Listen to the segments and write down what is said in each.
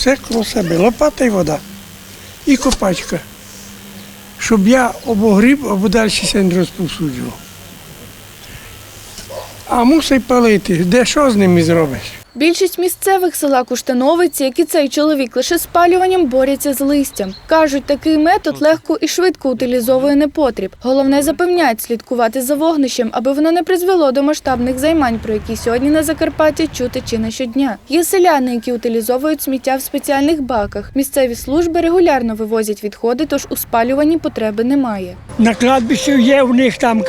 все коло себе. Лопата і вода. І копачка. Щоб я обогріб, або далі не розповсюджував. А мусить палити. Де що з ними зробиш? Більшість місцевих села Куштановиці, як і цей чоловік, лише спалюванням борються з листям. Кажуть, такий метод легко і швидко утилізовує непотріб. Головне запевняють слідкувати за вогнищем, аби воно не призвело до масштабних займань, про які сьогодні на Закарпатті чути чи не щодня. Є селяни, які утилізовують сміття в спеціальних баках. Місцеві служби регулярно вивозять відходи, тож у спалюванні потреби немає. На кладбищі є в них там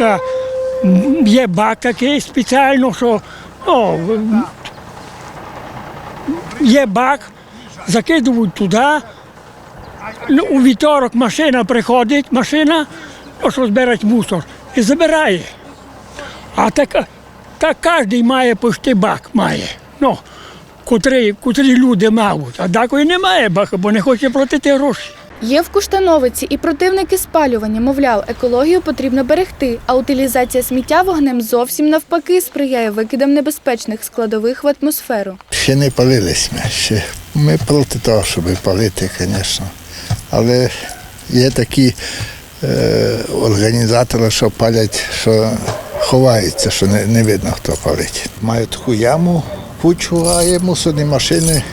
є бак такий спеціально, що о, є бак, закидують туди. Ну, У вівторок машина приходить, машина, що збирать мусор, і забирає. А так, так кожен має почти бак має. Ну, котрі, котрі люди мають. А декої немає бака, бо не хоче платити гроші. Є в Куштановиці і противники спалювання, мовляв, екологію потрібно берегти, а утилізація сміття вогнем зовсім навпаки сприяє викидам небезпечних складових в атмосферу. Ще не палились ми. Ще. Ми проти того, щоб палити, звісно. Але є такі е, організатори, що палять, що ховаються, що не, не видно, хто палить. Мають таку яму, кучу, а є мусорні машини.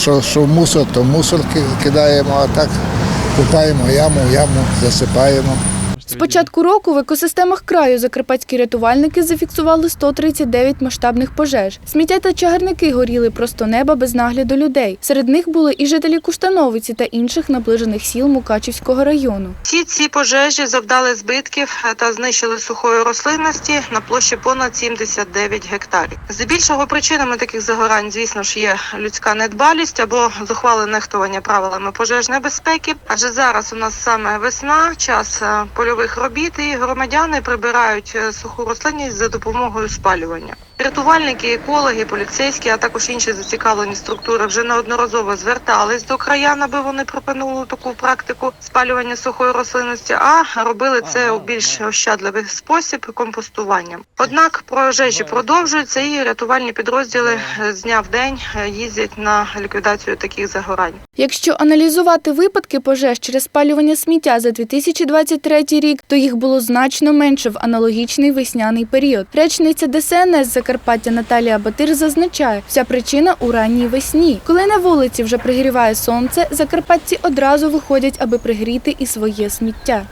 Що, що мусор, то мусор кидаємо, а так купаємо яму, яму засипаємо. З початку року в екосистемах краю закарпатські рятувальники зафіксували 139 масштабних пожеж. Сміття та чагарники горіли просто неба без нагляду людей. Серед них були і жителі Куштановиці та інших наближених сіл Мукачівського району. Всі ці пожежі завдали збитків та знищили сухої рослинності на площі понад 79 гектарів. Здебільшого причинами таких загорань, звісно ж, є людська недбалість або зухвале нехтування правилами пожежної безпеки. Адже зараз у нас саме весна, час е, польових робіт, і громадяни прибирають е, суху рослинність за допомогою спалювання. Рятувальники, екологи, поліцейські, а також інші зацікавлені структури вже неодноразово звертались до краян, аби вони припинили таку практику спалювання сухої рослинності, а робили це у більш ощадливий спосіб компостуванням. Однак пожежі продовжуються, і рятувальні підрозділи з дня в день їздять на ліквідацію таких загорань. Якщо аналізувати випадки пожеж через спалювання сміття за 2023 рік, то їх було значно менше в аналогічний весняний період. Речниця ДСНС Закарпаття Наталія Батир зазначає, вся причина у ранній весні. Коли на вулиці вже пригріває сонце, закарпатці одразу виходять, аби пригріти і своє сміття.